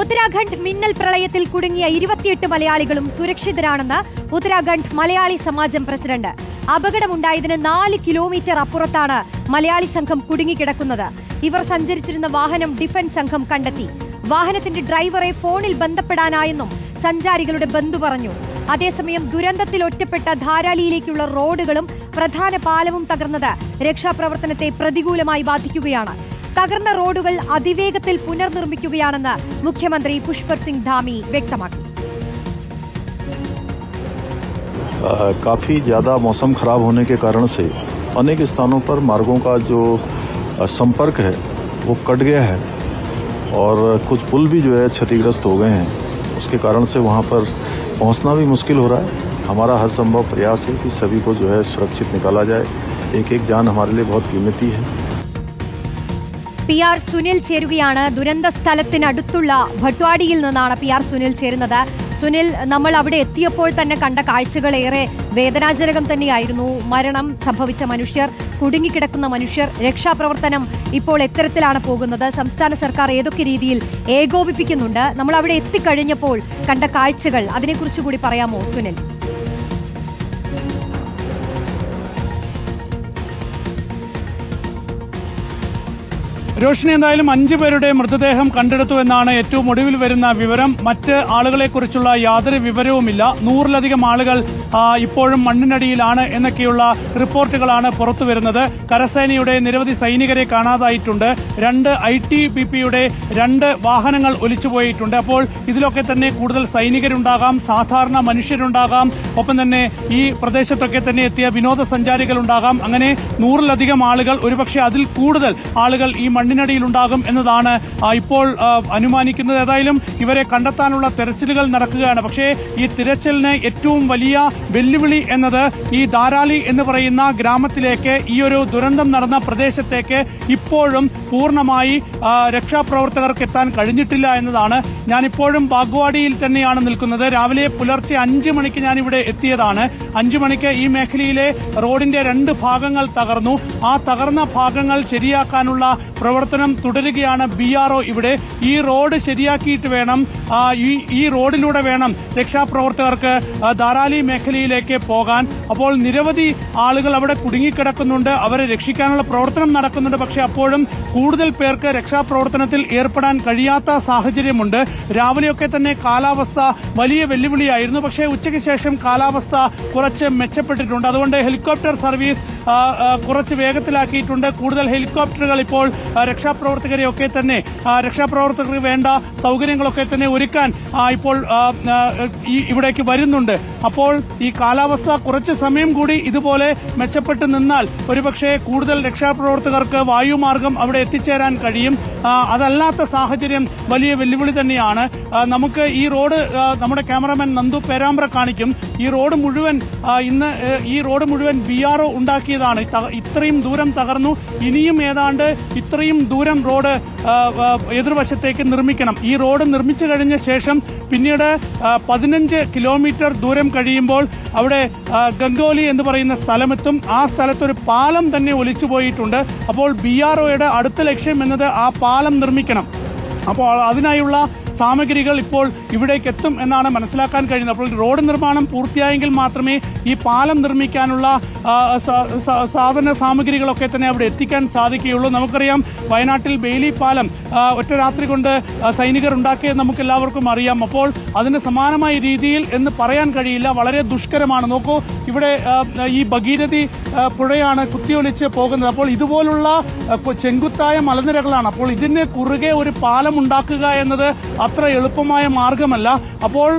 ഉത്തരാഖണ്ഡ് മിന്നൽ പ്രളയത്തിൽ കുടുങ്ങിയ ഇരുപത്തിയെട്ട് മലയാളികളും സുരക്ഷിതരാണെന്ന് ഉത്തരാഖണ്ഡ് മലയാളി സമാജം പ്രസിഡന്റ്. അപകടമുണ്ടായതിന് നാല് കിലോമീറ്റർ അപ്പുറത്താണ് മലയാളി സംഘം കുടുങ്ങിക്കിടക്കുന്നത്. ഇവർ സഞ്ചരിച്ചിരുന്ന വാഹനം ഡിഫൻസ് സംഘം കണ്ടെത്തി. വാഹനത്തിന്റെ ഡ്രൈവറെ ഫോണിൽ ബന്ധപ്പെടാനായെന്നും സഞ്ചാരികളുടെ ബന്ധു പറഞ്ഞു. അതേസമയം ദുരന്തത്തിൽ ഒറ്റപ്പെട്ട ധാരാലിയിലേക്കുള്ള റോഡുകളും പ്രധാന പാലവും തകർന്നത് രക്ഷാപ്രവർത്തനത്തെ പ്രതികൂലമായി ബാധിക്കുകയാണ്. തകർന്ന റോഡുകൾ അതിവേഗത്തിൽ പുനർനിർമ്മിക്കുകയാണെന്ന് മുഖ്യമന്ത്രി പുഷ്പർ സിംഗ് ധാമി വ്യക്തമാക്കി अ, काफ़ी ज़्यादा मौसम खराब होने के कारण से अनेक स्थानों पर मार्गों का जो अ, संपर्क है वो कट गया है और कुछ पुल भी जो है क्षतिग्रस्त हो गए हैं उसके कारण से वहाँ पर पहुँचना भी मुश्किल हो रहा है हमारा हर संभव प्रयास है कि सभी को जो है सुरक्षित निकाला जाए एक एक जान हमारे लिए बहुत कीमती है പി ആർ സുനിൽ ചേരുകയാണ്. ദുരന്ത സ്ഥലത്തിനടുത്തുള്ള ഭട്വാടിയിൽ നിന്നാണ് പി ആർ സുനിൽ ചേരുന്നത്. സുനിൽ നമ്മൾ അവിടെ എത്തിയപ്പോൾ തന്നെ കണ്ട കാഴ്ചകൾ ഏറെ വേദനാജനകം തന്നെയായിരുന്നു. മരണം സംഭവിച്ച മനുഷ്യർ കുടുങ്ങിക്കിടക്കുന്ന മനുഷ്യർ രക്ഷാപ്രവർത്തനം ഇപ്പോൾ എത്തരത്തിലാണ് പോകുന്നത്. സംസ്ഥാന സർക്കാർ ഏതൊക്കെ രീതിയിൽ ഏകോപിപ്പിക്കുന്നുണ്ട്? നമ്മൾ അവിടെ എത്തിക്കഴിഞ്ഞപ്പോൾ കണ്ട കാഴ്ചകൾ അതിനെക്കുറിച്ച് കൂടി പറയാമോ സുനിൽ? രോഷിനി എന്തായാലും അഞ്ചു പേരുടെ മൃതദേഹം കണ്ടെടുത്തു എന്നാണ് ഏറ്റവും ഒടുവിൽ വരുന്ന വിവരം. മറ്റ് ആളുകളെക്കുറിച്ചുള്ള യാതൊരു വിവരവുമില്ല. നൂറിലധികം ആളുകൾ ഇപ്പോഴും മണ്ണിനടിയിലാണ് എന്നൊക്കെയുള്ള റിപ്പോർട്ടുകളാണ് പുറത്തു വരുന്നത്. കരസേനയുടെ നിരവധി സൈനികരെ കാണാതായിട്ടുണ്ട്. രണ്ട് ഐ ടി ബി പിയുടെ രണ്ട് വാഹനങ്ങൾ ഒലിച്ചുപോയിട്ടുണ്ട്. അപ്പോൾ ഇതിലൊക്കെ തന്നെ കൂടുതൽ സൈനികരുണ്ടാകാം സാധാരണ മനുഷ്യരുണ്ടാകാം. ഒപ്പം തന്നെ ഈ പ്രദേശത്തൊക്കെ തന്നെ എത്തിയ വിനോദസഞ്ചാരികളുണ്ടാകാം. അങ്ങനെ നൂറിലധികം ആളുകൾ ഒരുപക്ഷെ അതിൽ കൂടുതൽ ആളുകൾ ഈ മണ്ണിനടിയിലുണ്ടാകും എന്നതാണ് ഇപ്പോൾ അനുമാനിക്കുന്നത്. ഏതായാലും ഇവരെ കണ്ടെത്താനുള്ള തെരച്ചിലുകൾ നടക്കുകയാണ്. പക്ഷേ ഈ തിരച്ചിലിന് ഏറ്റവും വലിയ വെല്ലുവിളി എന്നത് ഈ ധാരാളി എന്ന് പറയുന്ന ഗ്രാമത്തിലേക്ക് ഈ ഒരു ദുരന്തം നടന്ന പ്രദേശത്തേക്ക് ഇപ്പോഴും പൂർണമായി രക്ഷാപ്രവർത്തകർക്ക് എത്താൻ കഴിഞ്ഞിട്ടില്ല എന്നതാണ്. ഞാനിപ്പോഴും ബാഗ്വാടിയിൽ തന്നെയാണ് നിൽക്കുന്നത്. രാവിലെ പുലർച്ചെ അഞ്ച് മണിക്ക് ഞാൻ ഇവിടെ എത്തിയതാണ്. അഞ്ചു മണിക്ക് ഈ മേഖലയിലെ റോഡിന്റെ രണ്ട് ഭാഗങ്ങൾ തകർന്നു. ആ തകർന്ന ഭാഗങ്ങൾ ശരിയാക്കാനുള്ള പ്രവർത്തനം തുടരുകയാണ് ബി ഇവിടെ ഈ റോഡ് ശരിയാക്കിയിട്ട് വേണം ഈ റോഡിലൂടെ വേണം രക്ഷാപ്രവർത്തകർക്ക് ധാരാലി മേഖലയിലേക്ക് പോകാൻ. അപ്പോൾ നിരവധി ആളുകൾ അവിടെ കുടുങ്ങിക്കിടക്കുന്നുണ്ട്. അവരെ രക്ഷിക്കാനുള്ള പ്രവർത്തനം നടക്കുന്നുണ്ട്. പക്ഷേ അപ്പോഴും കൂടുതൽ പേർക്ക് രക്ഷാപ്രവർത്തനത്തിൽ ഏർപ്പെടാൻ കഴിയാത്ത സാഹചര്യമുണ്ട്. രാവിലെയൊക്കെ തന്നെ കാലാവസ്ഥ വലിയ വെല്ലുവിളിയായിരുന്നു. പക്ഷേ ഉച്ചയ്ക്ക് ശേഷം കാലാവസ്ഥ കുറച്ച് മെച്ചപ്പെട്ടിട്ടുണ്ട്. അതുകൊണ്ട് ഹെലികോപ്റ്റർ സർവീസ് കുറച്ച് വേഗത്തിലാക്കിയിട്ടുണ്ട്. കൂടുതൽ ഹെലികോപ്റ്ററുകൾ ഇപ്പോൾ രക്ഷാപ്രവർത്തകരെയൊക്കെ തന്നെ രക്ഷാപ്രവർത്തകർ രക്ഷാപ്രവർത്തകർക്ക് വേണ്ട സൗകര്യങ്ങളൊക്കെ തന്നെ ഒരുക്കാൻ ഇപ്പോൾ ഇവിടേക്ക് വരുന്നുണ്ട്. അപ്പോൾ ഈ കാലാവസ്ഥ കുറച്ച് സമയം കൂടി ഇതുപോലെ മെച്ചപ്പെട്ട് നിന്നാൽ ഒരുപക്ഷെ കൂടുതൽ രക്ഷാപ്രവർത്തകർക്ക് വായുമാർഗം അവിടെ എത്തിച്ചേരാൻ കഴിയും. അതല്ലാത്ത സാഹചര്യം വലിയ വെല്ലുവിളി തന്നെയാണ്. നമുക്ക് ഈ റോഡ് നമ്മുടെ ക്യാമറാമാൻ നന്ദു പേരാമ്പ്ര കാണിക്കും. ഈ റോഡ് മുഴുവൻ ഇന്ന് ഈ റോഡ് മുഴുവൻ ബി ആർ ഉണ്ടാക്കിയതാണ്. ഇത്രയും ദൂരം തകർന്നു. ഇനിയും ഏതാണ്ട് ഇത്രയും ദൂരം റോഡ് എതിർവശത്തേക്ക് നിർമ്മിക്കണം. ഈ റോഡ് നിർമ്മിച്ചു കഴിഞ്ഞ ശേഷം പിന്നീട് പതിനഞ്ച് കിലോമീറ്റർ ദൂരം കഴിയുമ്പോൾ അവിടെ ഗംഗോലി എന്ന് പറയുന്ന സ്ഥലമെത്തും. ആ സ്ഥലത്തൊരു പാലം തന്നെ ഒലിച്ചു പോയിട്ടുണ്ട്. അപ്പോൾ ബി ആർ അടുത്ത ലക്ഷ്യം എന്നത് ആ പാലം നിർമ്മിക്കണം. അപ്പോൾ അതിനായുള്ള സാമഗ്രികൾ ഇപ്പോൾ ഇവിടേക്ക് എത്തും എന്നാണ് മനസ്സിലാക്കാൻ കഴിയുന്നത്. അപ്പോൾ റോഡ് നിർമ്മാണം പൂർത്തിയായെങ്കിൽ മാത്രമേ ഈ പാലം നിർമ്മിക്കാനുള്ള സാധന സാമഗ്രികളൊക്കെ തന്നെ അവിടെ എത്തിക്കാൻ സാധിക്കുകയുള്ളൂ. നമുക്കറിയാം വയനാട്ടിൽ ബെയിലി പാലം ഒറ്റ രാത്രി കൊണ്ട് സൈനികർ ഉണ്ടാക്കിയത് നമുക്ക് എല്ലാവർക്കും അറിയാം. അപ്പോൾ അതിന് സമാനമായ രീതിയിൽ എന്ന് പറയാൻ കഴിയില്ല. വളരെ ദുഷ്കരമാണ്. നോക്കൂ ഇവിടെ ഈ ഭഗീരഥി പുഴയാണ് കുത്തിയൊലിച്ച് പോകുന്നത്. അപ്പോൾ ഇതുപോലുള്ള ചെങ്കുത്തായ മലനിരകളാണ്. അപ്പോൾ ഇതിന് കുറുകെ ഒരു പാലം ഉണ്ടാക്കുക എന്നത് അത്ര എളുപ്പമായ മാർഗമല്ല. അപ്പോൾ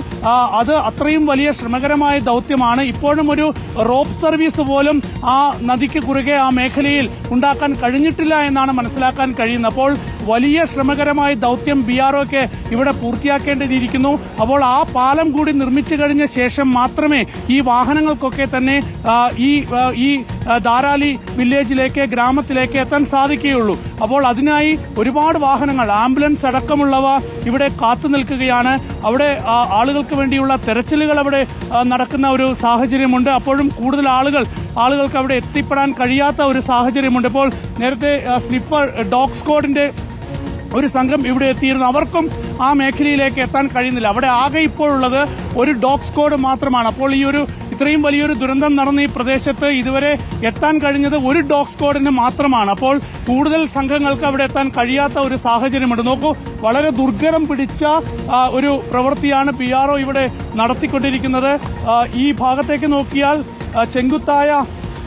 അത് അത്രയും വലിയ ശ്രമകരമായ ദൗത്യമാണ്. ഇപ്പോഴും ഒരു റോപ്പ് സർവീസ് പോലും ആ നദിക്ക് കുറുകെ ആ മേഖലയിൽ ഉണ്ടാക്കാൻ കഴിഞ്ഞിട്ടില്ല എന്നാണ് മനസ്സിലാക്കാൻ കഴിയുന്നത്. അപ്പോൾ വലിയ ശ്രമകരമായ ദൗത്യം ബി ആർ ഒക്ക് ഇവിടെ പൂർത്തിയാക്കേണ്ടതിരിക്കുന്നു. അപ്പോൾ ആ പാലം കൂടി നിർമ്മിച്ചു കഴിഞ്ഞ ശേഷം മാത്രമേ ഈ വാഹനങ്ങൾക്കൊക്കെ തന്നെ ഈ ഈ ധാരാലി വില്ലേജിലേക്ക് ഗ്രാമത്തിലേക്ക് എത്താൻ സാധിക്കുകയുള്ളൂ. അപ്പോൾ അതിനായി ഒരുപാട് വാഹനങ്ങൾ ആംബുലൻസ് അടക്കമുള്ളവ ഇവിടെ കാത്തു നിൽക്കുകയാണ്. അവിടെ ആളുകൾക്ക് വേണ്ടിയുള്ള തെരച്ചിലുകൾ അവിടെ നടക്കുന്ന ഒരു സാഹചര്യമുണ്ട്. അപ്പോഴും കൂടുതൽ ആളുകൾ ആളുകൾക്ക് അവിടെ എത്തിപ്പെടാൻ കഴിയാത്ത ഒരു സാഹചര്യമുണ്ട്. ഇപ്പോൾ നേരത്തെ സ്നിഫർ ഡോഗ് സ്ക്വാഡിന്റെ ഒരു സംഘം ഇവിടെ എത്തിയിരുന്നു. അവർക്കും ആ മേഖലയിലേക്ക് എത്താൻ കഴിയുന്നില്ല. അവിടെ ആകെ ഇപ്പോഴുള്ളത് ഒരു ഡോഗ് സ്ക്വാഡ് മാത്രമാണ്. അപ്പോൾ ഈ ഒരു ഇത്രയും വലിയൊരു ദുരന്തം നടന്ന ഈ പ്രദേശത്ത് ഇതുവരെ എത്താൻ കഴിഞ്ഞത് ഒരു ഡോഗ് സ്ക്വാഡിന് മാത്രമാണ്. അപ്പോൾ കൂടുതൽ സംഘങ്ങൾക്ക് അവിടെ എത്താൻ കഴിയാത്ത ഒരു സാഹചര്യമുണ്ട്. നോക്കൂ വളരെ ദുർഘരം പിടിച്ച ഒരു പ്രവൃത്തിയാണ് പി ആർ ഇവിടെ നടത്തിക്കൊണ്ടിരിക്കുന്നത്. ഈ ഭാഗത്തേക്ക് നോക്കിയാൽ ചെങ്കുത്തായ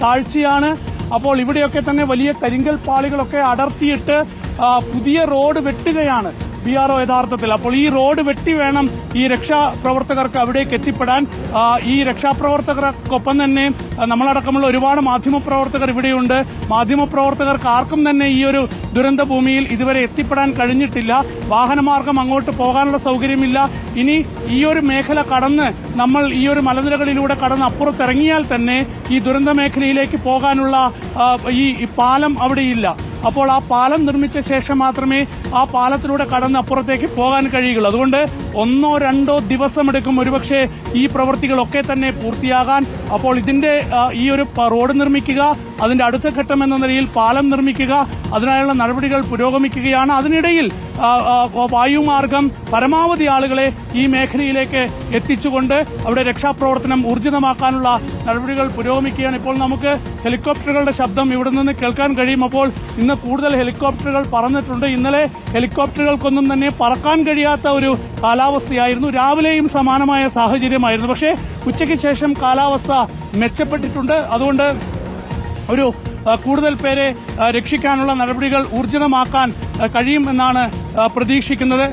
താഴ്ചയാണ്. അപ്പോൾ ഇവിടെയൊക്കെ തന്നെ വലിയ കരിങ്കൽ പാളികളൊക്കെ അടർത്തിയിട്ട് പുതിയ റോഡ് വെട്ടുകയാണ്. ബി ആർ ഒ യഥാർത്ഥത്തിൽ. അപ്പോൾ ഈ റോഡ് വെട്ടി വേണം ഈ രക്ഷാപ്രവർത്തകർക്ക് അവിടേക്ക് എത്തിപ്പെടാൻ. ഈ രക്ഷാപ്രവർത്തകർക്കൊപ്പം തന്നെ നമ്മളടക്കമുള്ള ഒരുപാട് മാധ്യമപ്രവർത്തകർ ഇവിടെയുണ്ട്. മാധ്യമപ്രവർത്തകർക്ക് ആർക്കും തന്നെ ഈ ഒരു ദുരന്ത ഭൂമിയിൽ ഇതുവരെ എത്തിപ്പെടാൻ കഴിഞ്ഞിട്ടില്ല. വാഹനമാർഗം അങ്ങോട്ട് പോകാനുള്ള സൗകര്യമില്ല. ഇനി ഈ ഒരു മേഖല കടന്ന് നമ്മൾ ഈ ഒരു മലനിരകളിലൂടെ കടന്ന് അപ്പുറത്തിറങ്ങിയാൽ തന്നെ ഈ ദുരന്ത മേഖലയിലേക്ക് പോകാനുള്ള ഈ പാലം അവിടെയില്ല. അപ്പോൾ ആ പാലം നിർമ്മിച്ച ശേഷം മാത്രമേ ആ പാലത്തിലൂടെ കടന്ന് അപ്പുറത്തേക്ക് പോകാൻ കഴിയുകയുള്ളൂ. അതുകൊണ്ട് ഒന്നോ രണ്ടോ ദിവസമെടുക്കും. ഒരുപക്ഷെ ഈ പ്രവൃത്തികളൊക്കെ തന്നെ പൂർത്തിയാകാൻ. അപ്പോൾ ഇതിന്റെ ഈ ഒരു റോഡ് നിർമ്മിക്കുക അതിന്റെ അടുത്ത ഘട്ടം എന്ന നിലയിൽ പാലം നിർമ്മിക്കുക അതിനായുള്ള നടപടികൾ പുരോഗമിക്കുകയാണ്. അതിനിടയിൽ വായുമാർഗം പരമാവധി ആളുകളെ ഈ മേഖലയിലേക്ക് എത്തിച്ചുകൊണ്ട് അവിടെ രക്ഷാപ്രവർത്തനം ഊർജിതമാക്കാനുള്ള നടപടികൾ പുരോഗമിക്കുകയാണ്. ഇപ്പോൾ നമുക്ക് ഹെലികോപ്റ്ററുകളുടെ ശബ്ദം ഇവിടെ നിന്ന് കേൾക്കാൻ കഴിയും. അപ്പോൾ ഇന്ന് കൂടുതൽ ഹെലികോപ്റ്ററുകൾ പറന്നിട്ടുണ്ട് ഇന്നലെ ഹെലികോപ്റ്ററുകൾക്കൊന്നും തന്നെ പറക്കാൻ കഴിയാത്ത ഒരു കാലാവസ്ഥയായിരുന്നു രാവിലെയും സമാനമായ സാഹചര്യമായിരുന്നു പക്ഷേ ഉച്ചയ്ക്ക് ശേഷം കാലാവസ്ഥ മെച്ചപ്പെട്ടിട്ടുണ്ട് അതുകൊണ്ട് ഒരു ആ, കൂടുതൽ പേരെ ആ, രക്ഷിക്കാനുള്ള നടപടികൾ ഊർജിതമാക്കാൻ ആ, കഴിയും എന്നാണ് ആ, പ്രതീക്ഷിക്കുന്നത്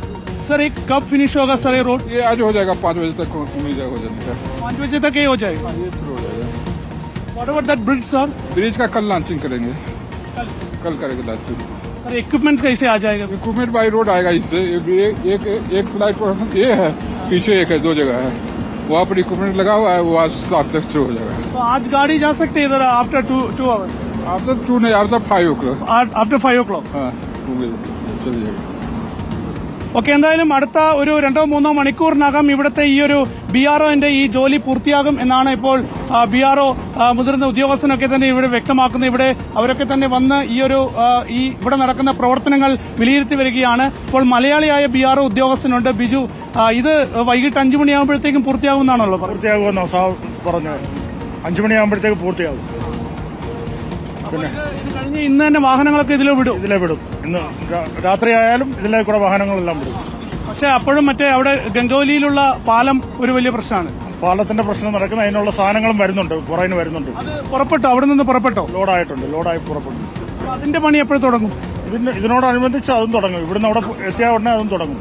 സർ ഈ കബ് ഫിനിഷ് होगा सर ये रोड ये आज हो जाएगा पाँच बजे तक उम्मीद है हो जाने का पाँच बजे तक ये हो जाएगा ये शुरू हो जाएगा what about that bridge sir bridge का कल लॉन्चिंग करेंगे कल करेंगे लॉन्चिंग सर इक्विपमेंट कैसे आ जाएगा? इक्विपमेंट बाई रोड आएगा इससे। एक एक, एक फ़्लाइट पर ये है पीछे एक है दो जगह है। वहाँ पर इक्विपमेंट लगा हुआ है वो आज सात तक शुरू हो जाएगा। तो आज गाड़ी जा सकते है इधर after two two hour after two नहीं after five o'clock after five o'clock हाँ चलिए ഓക്കെ എന്തായാലും അടുത്ത ഒരു രണ്ടോ മൂന്നോ മണിക്കൂറിനകം ഇവിടുത്തെ ഈ ഒരു ബി ആർ ഒന്റെ ഈ ജോലി പൂർത്തിയാകും എന്നാണ് ഇപ്പോൾ ബി ആർ ഒ മുതിർന്ന ഉദ്യോഗസ്ഥനൊക്കെ തന്നെ ഇവിടെ വ്യക്തമാക്കുന്നത് ഇവിടെ അവരൊക്കെ തന്നെ വന്ന് ഈ ഒരു ഈ ഇവിടെ നടക്കുന്ന പ്രവർത്തനങ്ങൾ വിലയിരുത്തി വരികയാണ്. ഇപ്പോൾ മലയാളിയായ ബി ആർ ഒ ഉദ്യോഗസ്ഥനുണ്ട് ബിജു. ഇത് വൈകിട്ട് അഞ്ചു മണിയാകുമ്പോഴത്തേക്കും പൂർത്തിയാകുമെന്നാണല്ലോ പൂർത്തിയാകുമെന്നോ സാർ പറഞ്ഞു അഞ്ചു മണിയാകുമ്പോഴത്തേക്ക് പൂർത്തിയാകും. ഇത് കഴിഞ്ഞ് ഇന്ന് തന്നെ വാഹനങ്ങളൊക്കെ ഇതിലെ വിടും. ഇതിലെ വിടും. ഇന്ന് രാത്രിയായാലും ഇതിലെ കൂടെ വാഹനങ്ങളെല്ലാം വിടും. പക്ഷേ അപ്പോഴും മറ്റേ അവിടെ ഗംഗോലിയിലുള്ള പാലം ഒരു വലിയ പ്രശ്നമാണ്. പാലത്തിന്റെ പ്രശ്നം നടക്കുന്ന അതിനുള്ള സാധനങ്ങളും വരുന്നുണ്ട് പുറകിന് വരുന്നുണ്ട്. പുറപ്പെട്ടോ അവിടെ നിന്ന് പുറപ്പെട്ടോ? ലോഡായിട്ടുണ്ട് ലോഡായി പുറപ്പെട്ടു. അതിന്റെ പണി എപ്പോഴും തുടങ്ങും? ഇതിന് ഇതിനോടനുബന്ധിച്ച് അതും തുടങ്ങും. ഇവിടുന്ന് അവിടെ എത്തിയ ഉടനെ അതും തുടങ്ങും.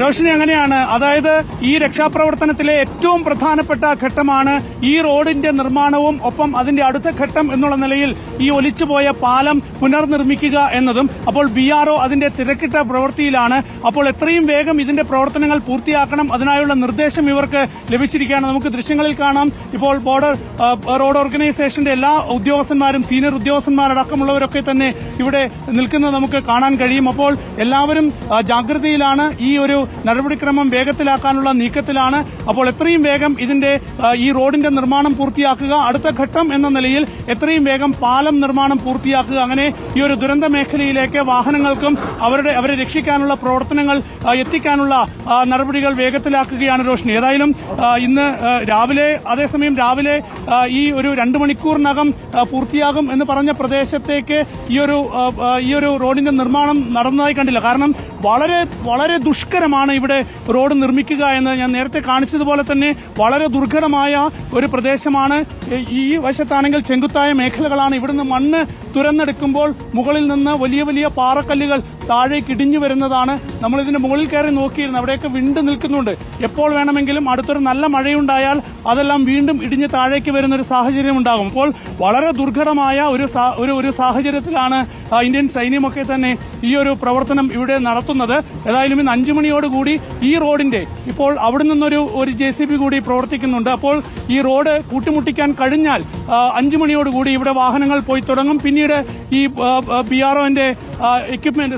രോഷിനി അങ്ങനെയാണ്. അതായത് ഈ രക്ഷാപ്രവർത്തനത്തിലെ ഏറ്റവും പ്രധാനപ്പെട്ട ഘട്ടമാണ് ഈ റോഡിന്റെ നിർമ്മാണവും ഒപ്പം അതിന്റെ അടുത്ത ഘട്ടം എന്നുള്ള നിലയിൽ ഈ ഒലിച്ചുപോയ പാലം പുനർനിർമ്മിക്കുക എന്നതും അപ്പോൾ ബി ആർ അതിന്റെ തിരക്കിട്ട പ്രവൃത്തിയിലാണ്. അപ്പോൾ എത്രയും വേഗം ഇതിന്റെ പ്രവർത്തനങ്ങൾ പൂർത്തിയാക്കണം അതിനായുള്ള നിർദ്ദേശം ഇവർക്ക് ലഭിച്ചിരിക്കുകയാണ്. നമുക്ക് ദൃശ്യങ്ങളിൽ കാണാം. ഇപ്പോൾ ബോർഡർ റോഡ് ഓർഗനൈസേഷന്റെ എല്ലാ ഉദ്യോഗസ്ഥന്മാരും സീനിയർ ഉദ്യോഗസ്ഥന്മാരടക്കമുള്ളവരൊക്കെ തന്നെ ഇവിടെ നിൽക്കുന്നത് നമുക്ക് കാണാൻ കഴിയും. അപ്പോൾ എല്ലാവരും ജാഗ്രതയിലാണ് ഈ ഒരു നടപടിക്രമം വേഗത്തിലാക്കാനുള്ള നീക്കത്തിലാണ്. അപ്പോൾ എത്രയും വേഗം ഇതിന്റെ ഈ റോഡിന്റെ നിർമ്മാണം പൂർത്തിയാക്കുക. അടുത്ത ഘട്ടം എന്ന നിലയിൽ എത്രയും വേഗം പാലം നിർമ്മാണം പൂർത്തിയാക്കുക. അങ്ങനെ ഈ ഒരു ദുരന്ത മേഖലയിലേക്ക് വാഹനങ്ങൾക്കും അവരുടെ അവരെ രക്ഷിക്കാനുള്ള പ്രവർത്തനങ്ങൾ എത്തിക്കാനുള്ള നടപടികൾ വേഗത്തിലാക്കുകയാണ് റോഷ്നി ഏതായാലും ഇന്ന് രാവിലെ അതേസമയം രാവിലെ ഈ ഒരു രണ്ട് മണിക്കൂറിനകം പൂർത്തിയാകും എന്ന് പറഞ്ഞ പ്രദേശത്തേക്ക് ഈ ഒരു ഈ ഒരു റോഡിന്റെ നിർമ്മാണം നടന്നതായി കണ്ടില്ല. കാരണം വളരെ വളരെ ദുഷ്കരമാണ് ഇവിടെ റോഡ് നിർമ്മിക്കുക എന്ന് ഞാൻ നേരത്തെ കാണിച്ചതുപോലെ തന്നെ വളരെ ദുർഘടമായ ഒരു പ്രദേശമാണ്. ഈ- വശത്താണെങ്കിൽ ചെങ്കുത്തായ മേഖലകളാണ്. ഇവിടുന്ന് മണ്ണ് തുരന്നെടുക്കുമ്പോൾ മുകളിൽ നിന്ന് വലിയ വലിയ പാറക്കല്ലുകൾ താഴേക്ക് ഇടിഞ്ഞു വരുന്നതാണ്. നമ്മൾ ഇതിന്റെ മുകളിൽ കയറി നോക്കിയിരുന്നു അവിടെയൊക്കെ വിണ്ട് നിൽക്കുന്നുണ്ട്. എപ്പോൾ വേണമെങ്കിലും അടുത്തൊരു നല്ല മഴയുണ്ടായാൽ അതെല്ലാം വീണ്ടും ഇടിഞ്ഞ് താഴേക്ക് വരുന്ന ഒരു സാഹചര്യം ഉണ്ടാകും. അപ്പോൾ വളരെ ദുർഘടമായ ഒരു ഒരു സാഹചര്യത്തിലാണ് ഇന്ത്യൻ സൈന്യമൊക്കെ തന്നെ ഈ ഒരു പ്രവർത്തനം ഇവിടെ നടത്തുന്നത്. ഏതായാലും ഇന്ന് അഞ്ചു മണിയോടുകൂടി ഈ റോഡിന്റെ ഇപ്പോൾ അവിടെ നിന്നൊരു ഒരു ജെ സി ബി കൂടി പ്രവർത്തിക്കുന്നുണ്ട്. അപ്പോൾ ഈ റോഡ് കൂട്ടിമുട്ടിക്കാൻ കഴിഞ്ഞാൽ അഞ്ചു മണിയോടുകൂടി ഇവിടെ വാഹനങ്ങൾ പോയി തുടങ്ങും. പിന്നീട് ഈ ബി ആർ ഒന്റെ എക്യുപ്മെന്റ്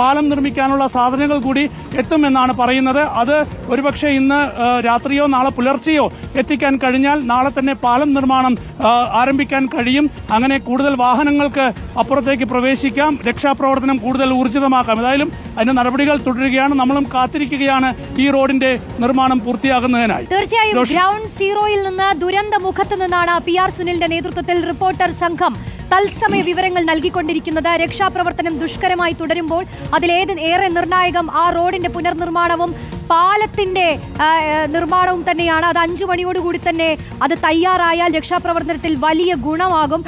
പാലം നിർമ്മിക്കാനുള്ള സാധനങ്ങൾ കൂടി എത്തുമെന്നാണ് പറയുന്നത്. അത് ഒരുപക്ഷെ ഇന്ന് രാത്രിയോ നാളെ പുലർച്ചെയോ എത്തിക്കാൻ കഴിഞ്ഞാൽ നാളെ തന്നെ പാലം നിർമ്മാണം ആരംഭിക്കാൻ കഴിയും. അങ്ങനെ കൂടുതൽ വാഹനങ്ങൾക്ക് അപ്പുറത്തേക്ക് പ്രവേശിക്കാം. രക്ഷാപ്രവർത്തനം രക്ഷാപ്രവർത്തനം കൂടുതൽ ഊർജിതമാക്കാം. ഏതായാലും അതിന്റെ നടപടികൾ തുടരുകയാണ്. നമ്മളും കാത്തിരിക്കുകയാണ് ഈ റോഡിന്റെ നിർമ്മാണം പൂർത്തിയാകുന്നതിനായി. തീർച്ചയായും ഗ്രൗണ്ട് സീറോയിൽ നിന്ന് ദുരന്ത മുഖത്ത് നിന്നാണ് പി ആർ സുനിലിന്റെ നേതൃത്വത്തിൽ റിപ്പോർട്ടർ സംഘം തത്സമയ വിവരങ്ങൾ നൽകിക്കൊണ്ടിരിക്കുന്നത്. രക്ഷാപ്രവർത്തനം ദുഷ്കരമായി തുടരുമ്പോൾ അതിലേത് ഏറെ നിർണായകം ആ റോഡിന്റെ പുനർനിർമ്മാണവും പാലത്തിന്റെ നിർമ്മാണവും തന്നെയാണ്. അത് അഞ്ചു മണിയോടുകൂടി തന്നെ അത് തയ്യാറായാൽ രക്ഷാപ്രവർത്തനത്തിൽ വലിയ ഗുണമാകും.